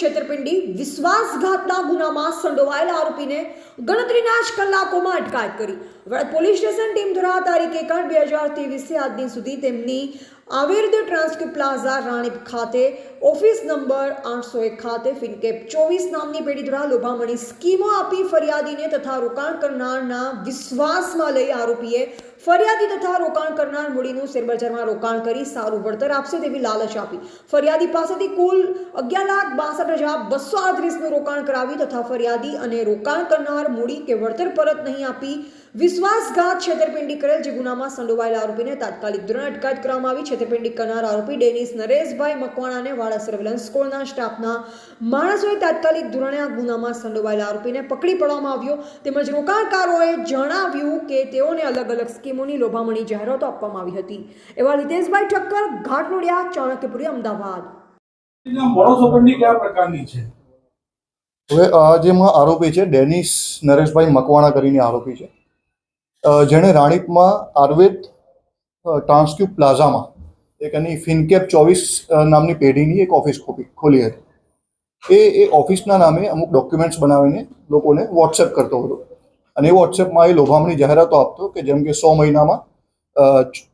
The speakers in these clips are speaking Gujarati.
છેતરપિંડી, વિશ્વાસઘાતના ગુનામાં સંડોવાયેલા આરોપીને ગણતરીના જ કલાકોમાં અટકાયત કરી. વડ પોલીસ સ્ટેશન ટીમ દ્વારા તારીખ એક બે હજાર ત્રેવીસથી આજ સુધી તેમની આવિર્દ ટ્રાન્સક્યુ પ્લાઝા રાણીપ ખાતે ઓફિસ નંબર આઠસો એક ખાતે ફિનકેપ ચોવીસ નામની પેઢી દ્વારા લોભામણી સ્કીમો આપી ફરિયાદીને તથા રોકાણ કરનારના વિશ્વાસમાં લઈ આરોપીએ ફરિયાદી તથા રોકાણ કરનાર મૂડીનું શેરબજારમાં રોકાણ કરી સારું વળતર આપશે તેવી લાલચ આપી. ફરિયાદી પાસેથી કુલ અગિયાર લાખ બાસઠ હજાર બસો આડત્રીસનું રોકાણ કરાવી તથા ફરિયાદી અને રોકાણ કરનાર મૂડી કે વળતર પરત નહીં આપી વિશ્વાસઘાત છેતરપિંડી કરેલ જે ગુનામાં સંડોવાયેલા આરોપીને તાત્કાલિક ધોરણે અટકાયત કરવામાં આવી. છેતરપિંડી કરનાર આરોપી ડેનિસ નરેશભાઈ મકવાણાને વાડા સર્વેલન્સ સ્કોડના સ્ટાફના માણસોએ તાત્કાલિક ધોરણે આ ગુનામાં સંડોવાયેલા આરોપીને પકડી પાડવામાં આવ્યો. તેમજ રોકાણકારોએ જણાવ્યું કે તેઓને અલગ અલગ સ્કીમોની લોભામણી જાહેરાતો આપવામાં આવી હતી. એવા લિતેશભાઈ ઠક્કર ઘાટલોડિયા ચાણક્યપુરી અમદાવાદ. કયા પ્રકારની છે? હવે આ જેમાં આરોપી છે ડેનિસ નરેશભાઈ મકવાણા કરીને આરોપી છે. જેણે રાણીપમાં આયુર્વેદ ટ્રાન્સક્યુબ પ્લાઝામાં એક એની ફિનકેપ ચોવીસ નામની પેઢીની એક ઓફિસ ખોલી હતી. એ એ ઓફિસના નામે અમુક ડોક્યુમેન્ટ્સ બનાવીને લોકોને વોટ્સએપ કરતો હતો. અને એ વોટ્સએપમાં એ લોભામણી જાહેરાતો આપતો કે જેમ કે સો મહિનામાં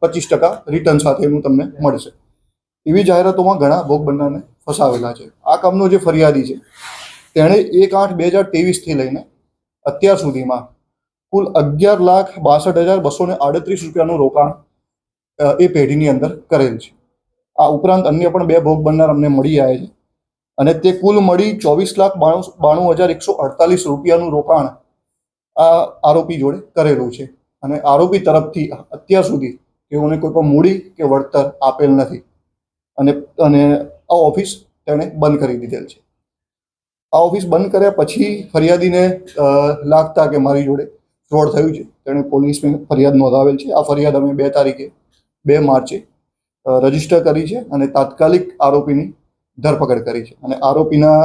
પચીસ ટકા રિટર્ન સાથે એનું તમને મળશે. એવી જાહેરાતોમાં ઘણા ભોગ બનનારને ફસાવેલા છે. આ કામનો જે ફરિયાદી છે, તેણે એક આઠ બે હજાર ત્રેવીસથી લઈને અત્યાર સુધીમાં કુલ અગિયાર લાખ બાસઠ હજાર બસો ને આડત્રીસ રૂપિયાનું રોકાણ એ પેઢીની અંદર કરેલ છે. આ ઉપરાંત અન્ય પણ બે ભોગ બનનાર અમને મળી આવે છે. અને તે કુલ મળી ચોવીસ લાખ બાણું બાણું હજાર એકસો અડતાલીસ રૂપિયાનું રોકાણ આ આરોપી જોડે કરેલું છે. અને આરોપી તરફથી અત્યાર સુધી તેઓને કોઈ પણ મૂડી કે વળતર આપેલ નથી. અને અને આ ઓફિસ તેણે બંધ કરી દીધેલ છે. આ ઓફિસ બંધ કર્યા પછી ફરિયાદીને લાગતા કે મારી જોડે ફ્રોડ થયું છે. તેણે પોલીસમાં ફરિયાદ નોંધાવેલ છે. આ ફરિયાદ અમે બે તારીખે, બે માર્ચે રજિસ્ટર કરી છે અને તાત્કાલિક આરોપીની ધરપકડ કરી છે. અને આરોપીના,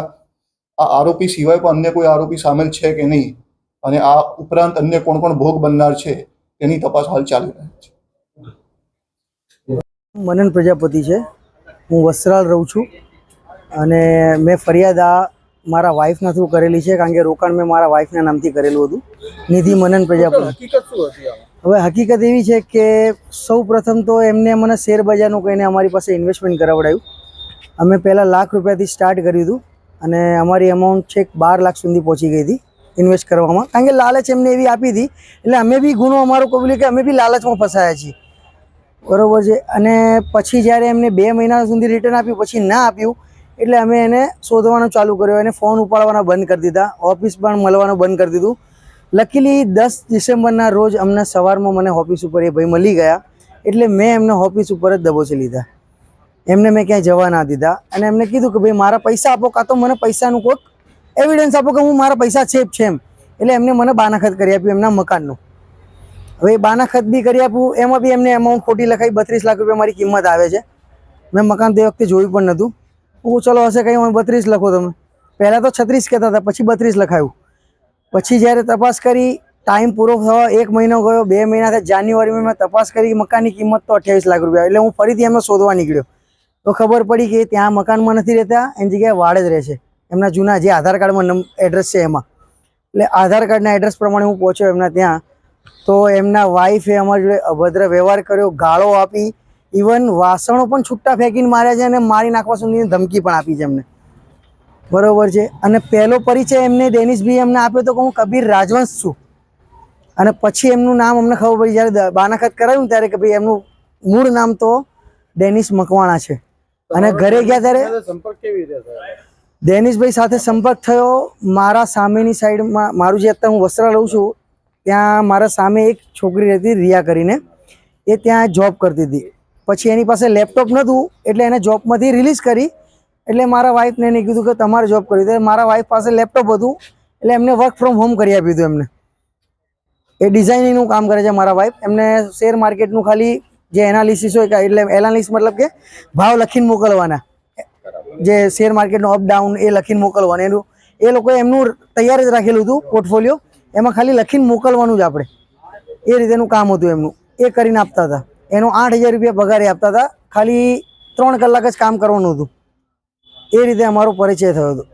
આ આરોપી સિવાય પણ અન્ય કોઈ આરોપી સામેલ છે કે નહીં અને આ ઉપરાંત અન્ય કોણ કોણ ભોગ બનનાર છે તેની તપાસ હાલ ચાલી રહી છે. મનન પ્રજાપતિ છે. હું વસ્ત્રાલ રહું છું અને મેં ફરિયાદ આ મારા વાઈફના થ્રુ કરેલી છે કારણ કે રોકાણ મેં મારા વાઈફના નામથી કરેલું હતું. નિધિ મનન પ્રજાપતિ. હવે હકીકત એવી છે કે સૌ પ્રથમ તો એમને મને શેર બજારનું કહીને અમારી પાસે ઇન્વેસ્ટમેન્ટ કરાવડાયું. અમે પહેલાં લાખ રૂપિયાથી સ્ટાર્ટ કર્યું હતું અને અમારી અમાઉન્ટ છેક બાર લાખ સુધી પહોંચી ગઈ હતી ઇન્વેસ્ટ કરવામાં. કારણ કે લાલચ એમને એવી આપી હતી એટલે અમે બી ગુનો અમારો કબૂલ્યો કે અમે બી લાલચમાં ફસાયા છીએ. બરોબર છે. અને પછી જ્યારે એમને બે મહિના સુધી રિટર્ન આપ્યું પછી ના આપ્યું એટલે અમે એને શોધવાનું ચાલુ કર્યું, એને ફોન ઉપાડવાના બંધ કરી દીધા, ઓફિસ પણ મળવાનું બંધ કરી દીધું. લકીલી દસ ડિસેમ્બરના રોજ અમને સવારમાં મને ઓફિસ ઉપર એ ભાઈ મળી ગયા, એટલે મેં એમને ઓફિસ ઉપર જ દબોચી લીધા. એમને મેં ક્યાંય જવા ના દીધા અને એમને કીધું કે ભાઈ, મારા પૈસા આપો, કાં તો મને પૈસાનું કોઈક એવિડન્સ આપો કે હું મારા પૈસા છે છે એમ. એટલે એમને મને બાનાખત કરી આપ્યું એમના મકાનનું. હવે બાનાખત બી કરી આપ્યું, એમાં બી એમને એમાઉન્ટ ખોટી લખાઈ, બત્રીસ લાખ રૂપિયા મારી કિંમત આવે છે. મેં મકાન તે વખતે જોયું પણ નહોતું. હું ચલો હશે કંઈ? બત્રીસ લખો તમે પહેલાં તો છત્રીસ કહેતા હતા, પછી બત્રીસ લખાયું. પછી જ્યારે તપાસ કરી, ટાઈમ પૂરો થવા એક મહિનો ગયો, બે મહિના થયા, જાન્યુઆરીમાં મેં તપાસ કરી મકાનની કિંમત તો અઠ્યાવીસ લાખ રૂપિયા. એટલે હું ફરીથી એમને શોધવા નીકળ્યો. તો ખબર પડી કે ત્યાં મકાનમાં નથી રહેતા, એની જગ્યાએ વાડ જ રહે છે. એમના જૂના જે આધાર કાર્ડમાં એડ્રેસ છે એમાં. એટલે આધાર કાર્ડના એડ્રેસ પ્રમાણે હું પહોંચ્યો એમના ત્યાં. તો એમના વાઈફે અમારી જોડે અભદ્ર વ્યવહાર કર્યો, ગાળો આપી ઇવન વાસણો પણ છૂટા ફેંકીને માર્યા છે અને મારી નાખવા સુધીની ધમકી પણ આપી છે એમને. બરોબર છે. અને પહેલો પરિચય એમને ડેનિશભાઈ એમને આપ્યો તો કે હું કબીર રાજવંશ છું. અને પછી એમનું નામ અમને ખબર પડી જ્યારે બાનાખત કરાવ્યું ને ત્યારે કે ભાઈ એમનું મૂળ નામ તો ડેનિશ મકવાણા છે. અને ઘરે ગયા ત્યારે સંપર્ક કેવી રીતે ડેનિશભાઈ સાથે સંપર્ક થયો. મારા સામેની સાઈડમાં મારું જે અત્યારે હું વસ્ત્રા લઉં છું ત્યાં મારા સામે એક છોકરી રહેતી રિયા કરીને એ ત્યાં જોબ કરતી હતી. પછી એની પાસે લેપટોપ નહોતું એટલે એને જોબમાંથી રિલીઝ કરી. એટલે મારા વાઈફને એને કીધું કે તમારે જોબ કરવી. તો મારા વાઈફ પાસે લેપટોપ હતું, એટલે એમને વર્ક ફ્રોમ હોમ કરી આપ્યું હતું એમને. એ ડિઝાઇનિંગનું કામ કરે છે મારા વાઈફ એમને શેર માર્કેટનું ખાલી જે એનાલિસિસ હોય એટલે એનાલિસ મતલબ કે ભાવ લખીને મોકલવાના. જે શેર માર્કેટનો અપ ડાઉન એ લખીને મોકલવાનું. એનું, એ લોકોએ એમનું તૈયાર જ રાખેલું હતું પોર્ટફોલિયો એમાં ખાલી લખીને મોકલવાનું જ આપણે. એ રીતેનું કામ હતું એમનું. એ કરીને આપતા હતા. એનો આઠ હજાર રૂપિયા પગારે આપતા હતા. ખાલી ત્રણ કલાક જ કામ કરવાનું હતું. એ રીતે અમારો પરિચય થયો હતો.